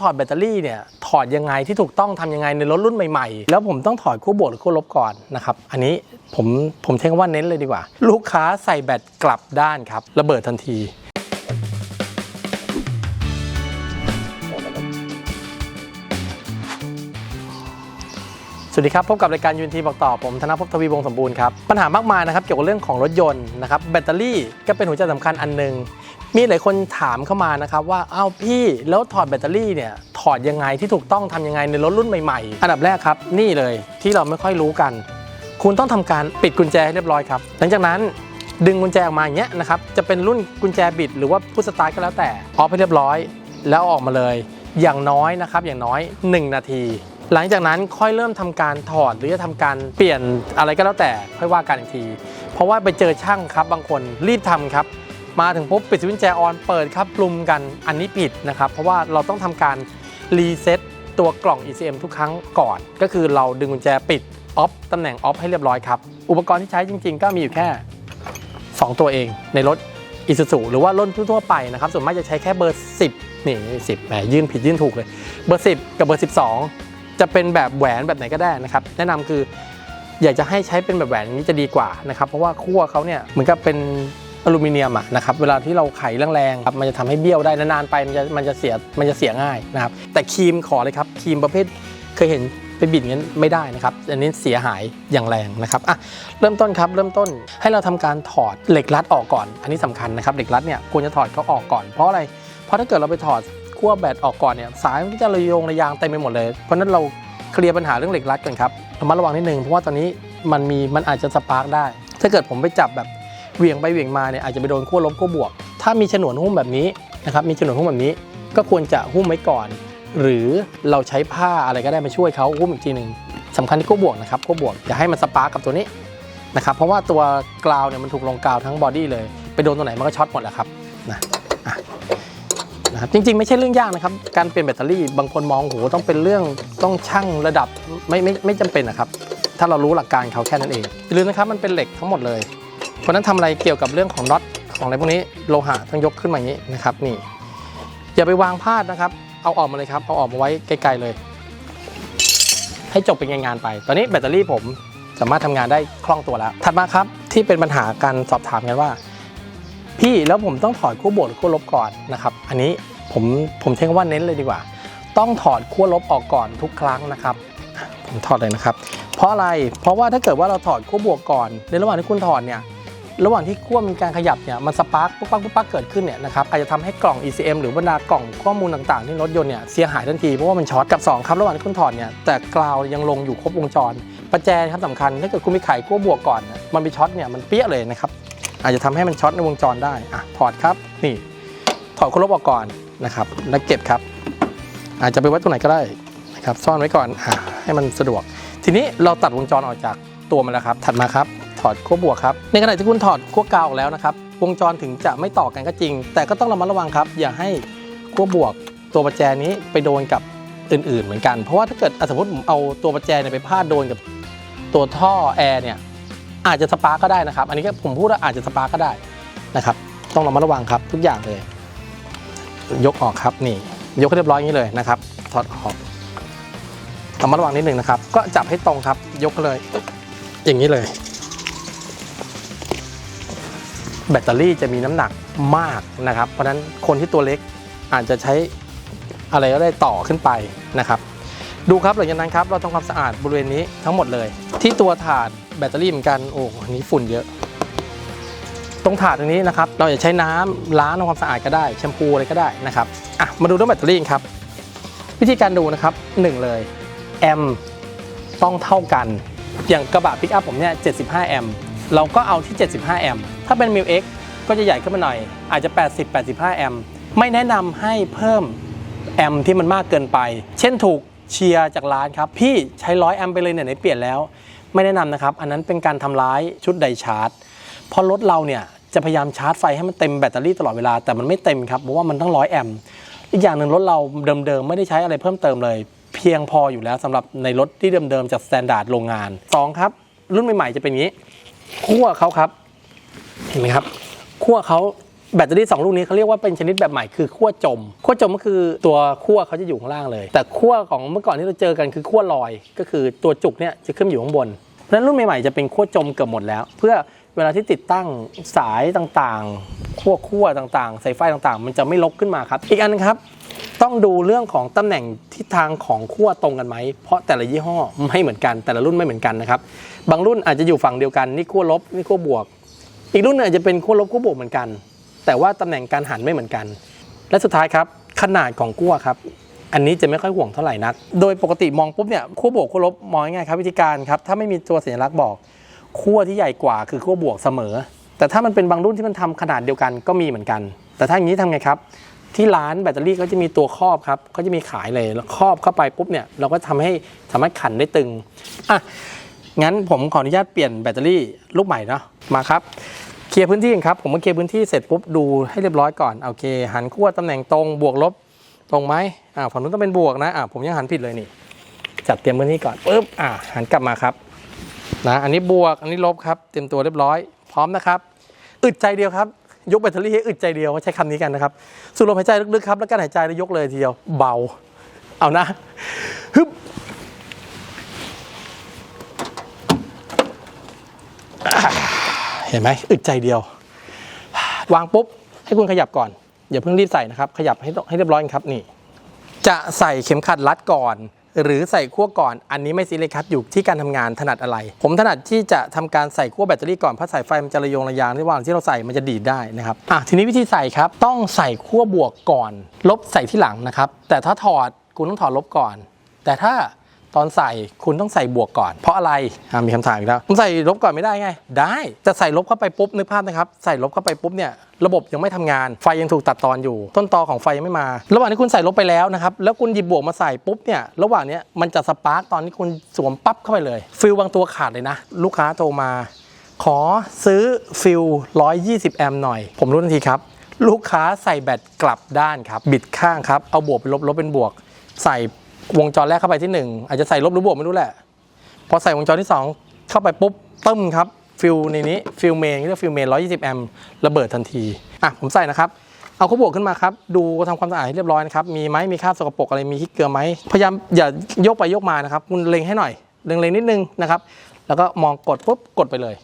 ถอดแบตเตอรี่เนี่ยถอดยังไงที่ถูกต้องทำยังไงในรถรุ่นใหม่ๆ แล้วผมต้องถอดขั้วบวกหรือขั้วลบก่อนนะครับอันนี้ผมผมใช้คำว่าเน้นเลยดีกว่า ลูกค้าใส่แบตกลับด้านครับระเบิดทันทีสวัสดีครับ พบกับรายการยูนทีบอกต่อผมธนภพทวีวงศ์สมบูรณ์ครับ ปัญหามากมายนะครับ เกี่ยวกับเรื่องของรถยนต์นะครับ แบตเตอรี่ก็เป็นหัวใจสำคัญอันหนึ่ง มีหลายคนถามเข้ามานะครับว่าอ้าวพี่แล้วถอดแบตเตอรี่เนี่ยถอดยังไงที่ถูกต้องทำยังไงในรถรุ่นใหม่ๆ อันดับแรกครับ นี่เลยที่เราไม่ค่อยรู้กัน คุณต้องทำการปิดกุญแจให้เรียบร้อยครับหลังจากนั้นดึงกุญแจออกมาอย่างเงี้ยนะครับจะเป็นรุ่นกุญแจบิดหรือว่าพุชสตาร์ก็แล้วแต่ออฟให้เรียบร้อย แล้วออกมาเลย อย่างน้อยนะครับอย่างน้อย 1 นาที หลังจากนั้นค่อยเริ่มทำการถอดหรือจะทำการเปลี่ยนอะไรก็แล้วแต่ค่อยว่ากันอีกที เพราะว่าไปเจอช่างครับบางคนรีบทำครับ มาถึงปุ๊บปิดสวิตช์แจออนเปิดครับปรุมกันอันนี้ผิดนะครับ เพราะว่าเราต้องทำการรีเซ็ตตัวกล่อง ECM ทุกครั้งก่อน ก็คือเราดึงกุญแจปิดออฟตำแหน่งออฟให้เรียบร้อยครับ อุปกรณ์ที่ใช้จริง ๆ ก็มีอยู่แค่ 2 ตัวเองในรถอิซูซุหรือว่ารถทั่วไปนะครับส่วนมากจะใช้แค่เบอร์ 10 นี่10แหมยื่นผิดยื่นถูกเลย เบอร์ 10 กับเบอร์ 12 จะเป็นแบบแหวนแบบไหนก็ได้นะครับ แนะนำคืออยากจะให้ใช้เป็นแบบแหวนนี้จะดีกว่านะครับ เพราะว่าขั้วเขาเนี่ยเหมือนกับเป็น อลูมิเนียมอะนะครับเวลาที่เราไขแรงๆครับมันจะทำให้เบี้ยวได้นานๆไปมันจะมันจะเสียมันจะเสียง่ายนะครับแต่ครีมขอเลยครับครีมประเภทเคยเห็นไปบิดงั้นไม่ได้นะครับ อันนี้เสียหายอย่างแรงนะครับอะเริ่มต้นครับเริ่มต้นให้เราทำการถอดเหล็กรัดออกก่อน อันนี้สำคัญนะครับเหล็กรัดเนี่ยควรจะถอดเขาออกก่อนเพราะอะไรเพราะถ้าเกิดเราไปถอดขั้วแบตออกก่อนเนี่ยสายมันก็จะระโยงระยางเต็มไปหมดเลย เพราะฉะนั้นเราเคลียร์ปัญหาเรื่องเหล็กรัดก่อนครับระมัดระวังนิดนึงเพราะว่าตอนนี้มันมีมันอาจจะสปาร์กได้ ถ้าเกิดผมไปจับแบบ เหวี่ยงไปเหวี่ยงมาเนี่ยอาจจะไปโดนขั้วลบขั้วบวก ถ้ามีฉนวนหุ้มแบบนี้นะครับมีฉนวนหุ้มแบบนี้ก็ควรจะหุ้มไว้ก่อน หรือเราใช้ผ้าอะไรก็ได้มาช่วยเขาหุ้มอีกทีหนึ่งสำคัญที่ขั้วบวกนะครับขั้วบวกอย่าให้มันสปาร์กกับตัวนี้นะครับเพราะว่าตัวกราวเนี่ยมันถูกลงกราวทั้งบอดี้เลย ไปโดนตัวไหนมันก็ช็อตหมดแหละครับนะอะนะครับจริงๆ ไม่ใช่เรื่องยากนะครับ การเปลี่ยนแบตเตอรี่บางคนมองโหต้องเป็นเรื่องต้องชั่งระดับไม่ไม่ไม่จำเป็นนะครับ ถ้าเรารู้หลักการเขาแค่นั้นเองอย่าลืมนะครับมันเป็นเหล็กทั้งหมดเลย เพราะนั้นทำอะไรเกี่ยวกับเรื่องของน็อตของอะไรพวกนี้โลหะต้องยกขึ้นมาอย่างนี้นะครับนี่อย่าไปวางพลาดนะครับ เอาออกมาเลยครับเอาออกมาไว้ไกลๆเลย ให้จบเป็นงานๆไป ตอนนี้แบตเตอรี่ผมสามารถทำงานได้คล่องตัวแล้ว ถัดมาครับที่เป็นปัญหาการสอบถามกันว่า พี่แล้วผมต้องถอดขั้วบวกหรือขั้วลบก่อนนะครับ อันนี้ผมผมใช้คว่าเน้นเลยดีกว่า ต้องถอดขั้วลบออกก่อนทุกครั้งนะครับ ผมถอดเลยนะครับ เพราะอะไรเพราะว่าถ้าเกิดว่าเราถอดขั้วบวกก่อนในระหว่างที่คุณถอดเนี่ย ระหว่างที่ขั้วมีการขยับเนี่ยมันสปาร์กปุ๊บปั๊กปุ๊บปั๊กเกิดขึ้นเนี่ยนะครับอาจจะทำให้กล่อง ECM หรือบรรดากล่องข้อมูลต่างๆที่รถยนต์เนี่ยเสียหายทันทีเพราะว่ามันช็อตกับสองครับระหว่างที่คุณถอดเนี่ยแต่กราวยังลงอยู่ครบวงจร ประแจครับสำคัญถ้าเกิดคุณไปไขขั้วบวกก่อน มันไปช็อตเนี่ยมันเปี้ยเลยนะครับอาจจะทำให้มันช็อตในวงจรได้อะถอดครับนี่ ถอดขั้วลบออกก่อนนะครับแล้วเก็บครับ อาจจะไปไว้ตรงไหนก็ได้นะครับซ่อนไว้ก่อนอะให้มันสะดวก ทีนี้เราตัดวงจรออกจากตัวมันแล้วครับ ถัดมาครับ ถอดขั้วบวกครับ ในขณะที่คุณถอดขั้วกาออกแล้วนะครับ วงจรถึงจะไม่ต่อกันก็จริง แต่ก็ต้องระมัดระวังครับ อย่าให้ขั้วบวกตัวประแจนี้ไปโดนกับอื่น ๆ เหมือนกัน เพราะว่าถ้าเกิดสมมติผมเอาตัวประแจเนี่ยไปพาดโดนกับตัวท่อแอร์เนี่ยอาจจะสปาร์กก็ได้นะครับ อันนี้ก็ผมพูดว่าอาจจะสปาร์กก็ได้นะครับ ต้องระมัดระวังครับทุกอย่างเลย ยกออกครับนี่ ยกให้เรียบร้อยอย่างนี้เลยนะครับ ถอดออกระมัดระวังนิดหนึ่งนะครับ ก็จับให้ตรงครับ ยกเลย อย่างนี้เลย แบตเตอรี่จะมีน้ำหนักมากนะครับ เพราะฉะนั้นคนที่ตัวเล็กอาจจะใช้อะไรก็ได้ต่อขึ้นไปนะครับ ดูครับหลังจากนั้นครับเราทำความสะอาดบริเวณนี้ทั้งหมดเลย ที่ตัวถาดแบตเตอรี่เหมือนกันโอ้อันนี้ฝุ่นเยอะ ตรงถาดตรงนี้นะครับ เราจะใช้น้ำล้างทำความสะอาดก็ได้แชมพูอะไรก็ได้นะครับอะมาดูเรื่องแบตเตอรี่ครับ วิธีการดูนะครับหนึ่งเลยแอมต้องเท่ากัน อย่างกระบะปิกอัพผมเนี่ย75 แอมป์เราก็เอาที่ 75 แอมป์ ถ้าเป็น m ิ x ก็จะใหญ่ขึ้นมาหน่อย อาจจะ 80 85 แอมป์ไม่แนะนำให้เพิ่มแอมป์ที่มันมากเกินไป เช่นถูกเชียร์จากร้านครับ พี่ใช้100แอมป์ไปเลยเนี่ยไหนเปลี่ยนแล้ว ไม่แนะนำนะครับ อันนั้นเป็นการทำร้ายชุดไดชาร์จเพราะรถเราเนี่ยจะพยายามชาร์จไฟให้มันเต็มแบตเตอรี่ตลอดเวลาแต่มันไม่เต็มครับเพราะว่ามันต้องร้อยแอมป์อีกอย่างหนึ่งรถเราเดิมๆไม่ได้ใช้อะไรเพิ่มเติมเลย เพียงพออยู่แล้วสำหรับในรถที่เดิมๆจากสแตนดาร์ดโรงงานสองครับรุ่นใหม่ๆจะเป็นอย่างนี้ขั้วเขาครับ เห็นไหมครับขั้วเขาแบตเตอรี่สองลูกนี้เขาเรียกว่าเป็นชนิดแบบใหม่คือขั้วจมขั้วจมก็คือตัวขั้วเขาจะอยู่ข้างล่างเลย แต่ขั้วของเมื่อก่อนที่เราเจอกันคือขั้วลอย ก็คือตัวจุกเนี่ยจะขึ้นอยู่ข้างบนเพราะฉะนั้นรุ่นใหม่ๆจะเป็นขั้วจมเกือบหมดแล้ว เพื่อเวลาที่ติดตั้งสายต่างๆขั้วขั้วต่างๆสายไฟต่างๆ มันจะไม่ลกขึ้นมาครับ อีกอันนึงครับ ต้องดูเรื่องของตำแหน่งทิศทางของขั้วตรงกันไหมเพราะแต่ละยี่ห้อไม่เหมือนกันแต่ละรุ่นไม่เหมือนกันนะครับบางรุ่นอาจจะอยู่ฝั่งเดียวกันนี่ขั้วลบนี่ขั้วบวก อีกรุ่นหนึงอาจจะเป็นขั้วลบขั้วบวกเหมือนกัน แต่ว่าตำแหน่งการหันไม่เหมือนกัน และสุดท้ายครับขนาดของขั้วครับอันนี้จะไม่ค่อยห่วงเท่าไหร่นัก โดยปกติมองปุ๊บเนี่ยขั้วบวกขั้วลบมองง่ายครับวิธีการครับถ้าไม่มีตัวสัญลักษณ์บอกขั้วที่ใหญ่กว่าคือขั้วบวกเสมอ แต่ถ้ามันเป็นบางรุ่นที่มันทำขนาดเดียวกันก็มีเหมือนกัน แต่ถ้าอย่างนี้ทำไงครับ ที่ร้านแบตเตอรี่เขาจะมีตัวครอบครับเขาจะมีขายเลยแล้วครอบเข้าไปปุ๊บเนี่ยเราก็ทำให้สามารถขันได้ตึงอะ งั้นผมขออนุญาตเปลี่ยนแบตเตอรี่ลูกใหม่เนาะมาครับเคลียร์พื้นที่ครับผมมาเคลียร์พื้นที่เสร็จปุ๊บดูให้เรียบร้อยก่อนโอเค หันขั้วตำแหน่งตรงบวกลบตรงไหมอ่าฝั่งนู้นต้องเป็นบวกนะอ่าผมยังหันผิดเลยนี่ จัดเตรียมพื้นที่ก่อนปุ๊บอ่าหันกลับมาครับนะอันนี้บวกอันนี้ลบครับเตรียมตัวเรียบร้อยพร้อมนะครับอึดใจเดียวครับ ยกแบตเตอรี่ให้อึดใจเดียวใช้คำนี้กันนะครับ สูดลมหายใจลึกๆครับแล้วการหายใจแล้วยกเลยทีเดียวเบา เอานะฮึบอ่า เห็นไหมอึดใจเดียว วางปุ๊บให้คุณขยับก่อน อย่าเพิ่งรีบใส่นะครับ ขยับให้ให้เรียบร้อยครับนี่ จะใส่เข็มขัดรัดก่อน หรือใส่ขั้วก่อน อันนี้ไม่ซีเรียสครับอยู่ที่การทำงานถนัดอะไร ผมถนัดที่จะทำการใส่ขั้วแบตเตอรี่ก่อนเพราะสายไฟมันจะระยงระยางระหว่างที่เราใส่มันจะดีดได้นะครับอะทีนี้วิธีใส่ครับต้องใส่ขั้วบวกก่อน ลบใส่ที่หลังนะครับ แต่ถ้าถอดคุณต้องถอดลบก่อน แต่ถ้า ตอนใส่คุณต้องใส่บวกก่อน เพราะอะไรมีคำถามอีกแล้วผมใส่ลบก่อนไม่ได้ไง ได้จะใส่ลบเข้าไปปุ๊บนึกภาพนะครับ ใส่ลบเข้าไปปุ๊บเนี่ยระบบยังไม่ทำงาน ไฟยังถูกตัดตอนอยู่ ต้นตอของไฟยังไม่มา ระหว่างที่คุณใส่ลบไปแล้วนะครับ แล้วคุณหยิบบวกมาใส่ปุ๊บเนี่ยระหว่างนี้มันจะสปาร์กตอนที่คุณสวมปั๊บเข้าไปเลย ฟิลบางตัวขาดเลยนะ ลูกค้าโทรมา ขอซื้อฟิล120 แอมป์หน่อย ผมรู้ทันทีครับ ลูกค้าใส่แบตกลับด้านครับ บิดข้างครับ เอาบวกเป็นลบลบเป็นบวก ใส่ วงจรแรกเข้าไปที่ 1 อาจจะใส่ลบหรือบวกไม่รู้แหละ พอใส่วงจรที่ 2 เข้าไปปุ๊บตึ้มครับฟิลในนี้ฟิลเมนเรียกฟิลเมน120 แอมป์ระเบิดทันที อะ ผมใส่นะครับ เอาข้าวบวกขึ้นมาครับ ดูทำความสะอาดให้เรียบร้อยนะครับ มีไหมมีคราบสกปรกอะไรมีขี้เกลือไหมพยายามอย่ายกไปยกมานะครับคุณเล็งให้หน่อยเล็งๆนิดนึงนะครับ แล้วก็มองกดปุ๊บกดไปเลย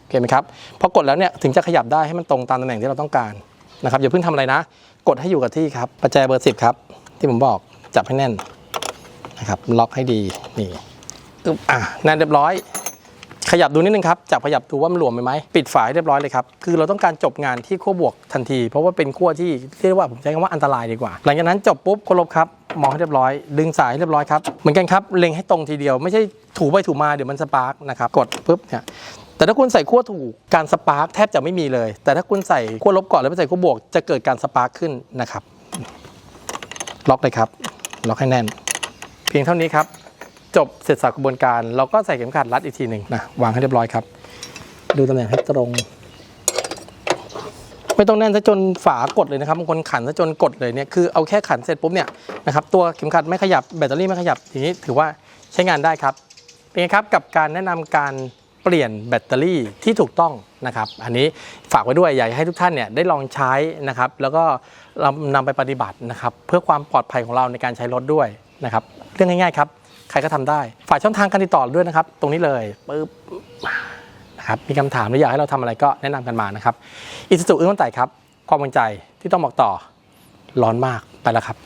โอเคไหมครับพอกดแล้วเนี่ยถึงจะขยับได้ให้มันตรงตามตำแหน่งที่เราต้องการนะครับอย่าเพิ่งทำอะไรนะ กดให้อยู่กับที่ครับปัจจัยเบอร์สิบครับที่ผมบอกจับให้แน่น นะครับล็อกให้ดีนี่อึบอะแน่นเรียบร้อย ขยับดูนิดนึงครับจับขยับดูว่ามันหลวมไปไหมปิดฝาให้เรียบร้อยเลยครับคือเราต้องการจบงานที่ขั้วบวกทันที เพราะว่าเป็นขั้วที่เรียกว่าผมใช้คำว่าอันตรายดีกว่า หลังจากนั้นจบปุ๊บขั้วลบครับมองให้เรียบร้อย ดึงสายให้เรียบร้อยครับเหมือนกันครับเล็งให้ตรงทีเดียวไม่ใช่ถูไปถูมาเดี๋ยวมันสปาร์กนะครับกดปุ๊บเนี่ยแต่ถ้าคุณใส่ขั้วถูกการสปาร์กแทบจะไม่มีเลย แต่ถ้าคุณใส่ขั้วลบก่อนแล้วไปใส่ขั้วบวก จะเกิดการสปาร์กขึ้นนะครับ ล็อกเลยครับ ล็อกให้แน่น เพียงเท่านี้ครับ จบเสร็จสับกระบวนการ เราก็ใส่เข็มขัดรัดอีกทีหนึ่งนะวางให้เรียบร้อยครับ ดูตำแหน่งให้ตรง ไม่ต้องแน่นซะจนฝากดเลยนะครับบางคนขันซะจนกดเลยเนี่ยคือเอาแค่ขันเสร็จปุ๊บเนี่ยนะครับตัวเข็มขัดไม่ขยับแบตเตอรี่ไม่ขยับทีนี้ถือว่าใช้งานได้ครับเป็นไงครับกับการแนะนำการเปลี่ยนแบตเตอรี่ที่ถูกต้องนะครับ อันนี้ฝากไว้ด้วยอยากให้ทุกท่านเนี่ยได้ลองใช้นะครับ แล้วก็เรานำไปปฏิบัตินะครับ เพื่อความปลอดภัยของเราในการใช้รถด้วยนะครับ เรื่องง่ายๆครับใครก็ทำได้ ฝ่ายช่องทางการติดต่อด้วยนะครับ ตรงนี้เลยปึ๊บนะครับมีคำถามหรืออยากให้เราทำอะไรก็แนะนำกันมานะครับอิสุสุอึ้งต้นไต่ครับ ความมั่นใจที่ต้องบอกต่อร้อนมากไปแล้วครับ